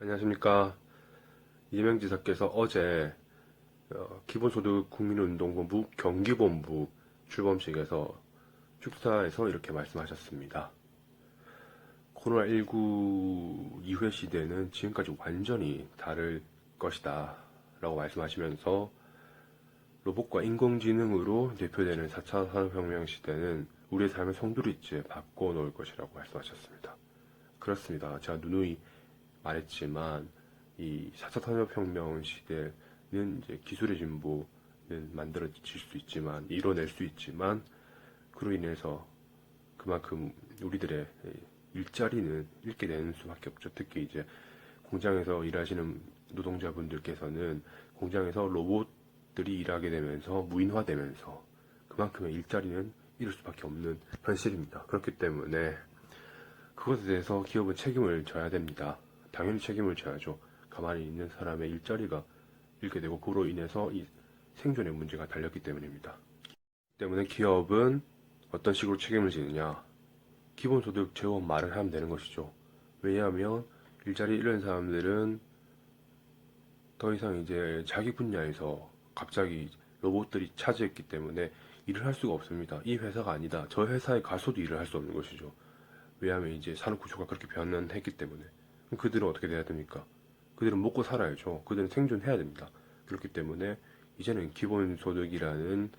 안녕하십니까. 이재명 지사께서 어제 어, 기본소득 국민운동본부 경기본부 출범식에서 축사에서 이렇게 말씀하셨습니다. 코로나19 이후의 시대는 지금까지 완전히 다를 것이다. 라고 말씀하시면서 로봇과 인공지능으로 대표되는 4차 산업혁명 시대는 우리의 삶의 송두리째 바꿔놓을 것이라고 말씀하셨습니다. 그렇습니다. 제가 누누이 말했지만 이 4차 산업혁명 시대는 이제 기술의 진보는 만들어질 수 있지만 이뤄낼 수 있지만 그로 인해서 그만큼 우리들의 일자리는 잃게 되는 수밖에 없죠. 특히 이제 공장에서 일하시는 노동자분들께서는 공장에서 로봇들이 일하게 되면서 무인화되면서 그만큼의 일자리는 잃을 수밖에 없는 현실입니다. 그렇기 때문에 그것에 대해서 기업은 책임을 져야 됩니다. 당연히 책임을 져야죠. 가만히 있는 사람의 일자리가 잃게 되고 그로 인해서 이 생존의 문제가 달렸기 때문입니다. 때문에 기업은 어떤 식으로 책임을 지느냐? 기본소득 재원 마련하면 되는 것이죠. 왜냐하면 일자리 잃은 사람들은 더 이상 이제 자기 분야에서 갑자기 로봇들이 차지했기 때문에 일을 할 수가 없습니다. 이 회사가 아니다. 저 회사에 가서도 일을 할 수 없는 것이죠. 왜냐하면 이제 산업 구조가 그렇게 변환했기 때문에. 그들은 어떻게 돼야 됩니까? 그들은 먹고 살아야죠. 그들은 생존해야 됩니다. 그렇기 때문에 이제는 기본소득이라는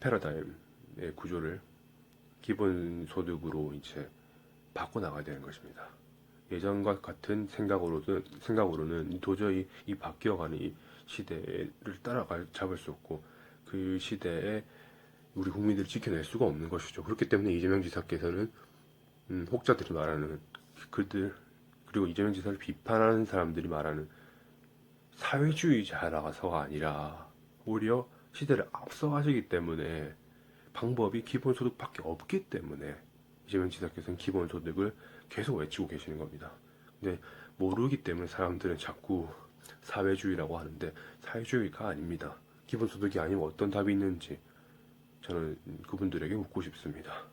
패러다임의 구조를 기본소득으로 이제 바꿔나가야 되는 것입니다. 예전과 같은 생각으로는, 생각으로는 도저히 이 바뀌어가는 이 시대를 따라갈, 잡을 수 없고 그 시대에 우리 국민들을 지켜낼 수가 없는 것이죠. 그렇기 때문에 이재명 지사께서는 음, 혹자들이 말하는 그들 그리고 이재명 지사를 비판하는 사람들이 말하는 사회주의자라서가 아니라 오히려 시대를 앞서가시기 때문에 방법이 기본소득밖에 없기 때문에 이재명 지사께서는 기본소득을 계속 외치고 계시는 겁니다. 근데 모르기 때문에 사람들은 자꾸 사회주의라고 하는데 사회주의가 아닙니다. 기본소득이 아니면 어떤 답이 있는지 저는 그분들에게 묻고 싶습니다.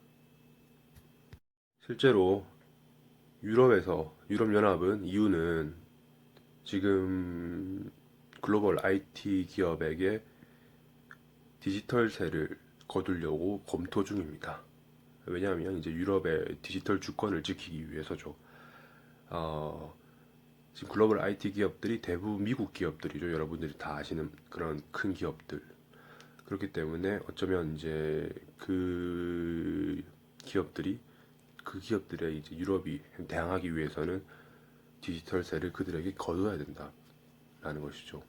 실제로 유럽에서 유럽연합은 이유는 지금 글로벌 IT 기업에게 디지털세를 거두려고 검토 중입니다. 왜냐하면 이제 유럽의 디지털 주권을 지키기 위해서죠. 어, 지금 글로벌 IT 기업들이 대부분 미국 기업들이죠. 여러분들이 다 아시는 그런 큰 기업들. 그렇기 때문에 어쩌면 이제 그 기업들이 그 기업들의 이제 유럽이 대항하기 위해서는 디지털세를 그들에게 거둬야 된다라는 것이죠.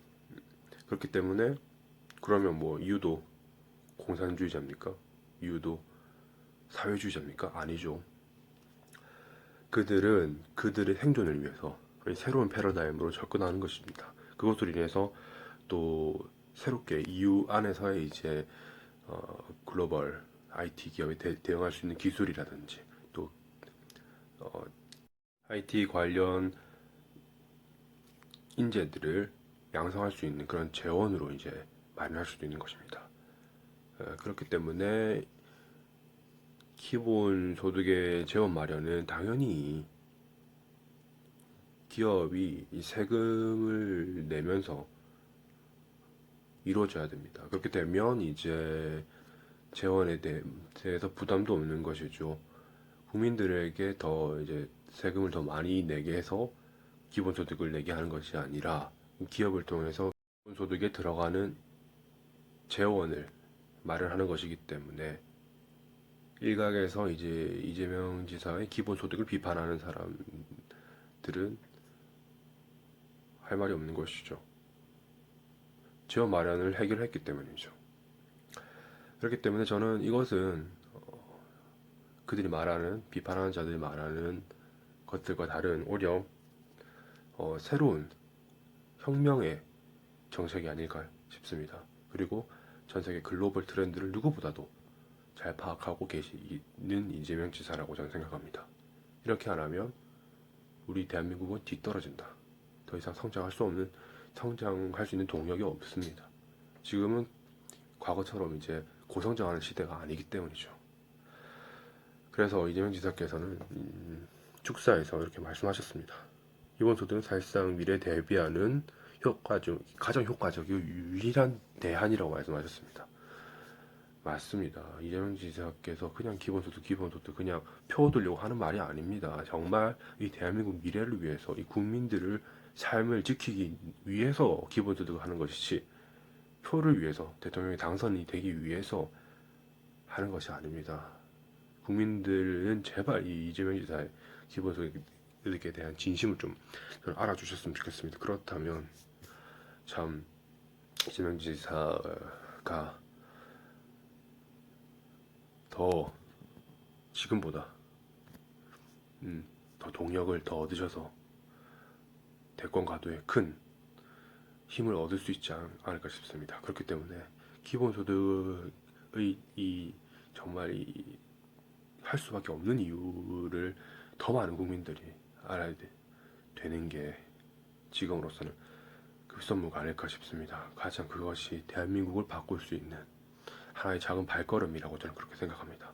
그렇기 때문에 그러면 뭐 이유도 공산주의자입니까? 이유도 사회주의자입니까? 아니죠. 그들은 그들의 생존을 위해서 새로운 패러다임으로 접근하는 것입니다. 그것으로 인해서 또 새롭게 EU 안에서의 이제 어, 글로벌 IT 기업에 대, 응할수 있는 기술이라든지 또 어, IT 관련 인재들을 양성할 수 있는 그런 재원으로 이제 마련할 수도 있는 것입니다. 어, 그렇기 때문에 기본 소득의 재원 마련은 당연히 기업이 이 세금을 내면서 이루어져야 됩니다. 그렇게 되면 이제 재원에 대- 대해서 부담도 없는 것이죠. 국민들에게 더 이제 세금을 더 많이 내게 해서 기본소득을 내게 하는 것이 아니라 기업을 통해서 기본소득에 들어가는 재원을 마련하는 것이기 때문에 일각에서 이제 이재명 지사의 기본소득을 비판하는 사람들은 할 말이 없는 것이죠. 재원 마련을 해결했기 때문이죠. 그렇기 때문에 저는 이것은 어, 그들이 말하는 비판하는 자들이 말하는 것들과 다른 오히려 어, 새로운 혁명의 정책이 아닐까 싶습니다. 그리고 전 세계 글로벌 트렌드를 누구보다도 잘 파악하고 계시는 이재명 지사라고 저는 생각합니다. 이렇게 안 하면 우리 대한민국은 뒤떨어진다. 더 이상 성장할 수 없는 성장할 수 있는 동력이 없습니다. 지금은 과거처럼 이제 고성장하는 시대가 아니기 때문이죠. 그래서 이재명 지사께서는 음, 축사에서 이렇게 말씀하셨습니다. 기본소득은 사실상 미래 대비하는 효과적, 가장 효과적이고 유일한 대안이라고 말씀하셨습니다. 맞습니다. 이재명 지사께서 그냥 기본소득, 기본소득 그냥 표 얻으려고 하는 말이 아닙니다. 정말 이 대한민국 미래를 위해서 이 국민들을 삶을 지키기 위해서 기본소득을 하는 것이지 표를 위해서 대통령이 당선이 되기 위해서 하는 것이 아닙니다. 국민들은 제발 이 이재명 지사의 기본소득에 대한 진심을 좀 알아주셨으면 좋겠습니다. 그렇다면 참 이재명 지사가 더 지금보다 음, 더 동력을 더 얻으셔서 대권 가도에 큰 힘을 얻을 수 있지 않- 않을까 싶습니다. 그렇기 때문에 기본소득의 이 정말 이 할 수밖에 없는 이유를 더 많은 국민들이 알아야 돼- 되는 게 지금으로서는 급선무가 아닐까 싶습니다. 가장 그것이 대한민국을 바꿀 수 있는 하나의 작은 발걸음이라고 저는 그렇게 생각합니다.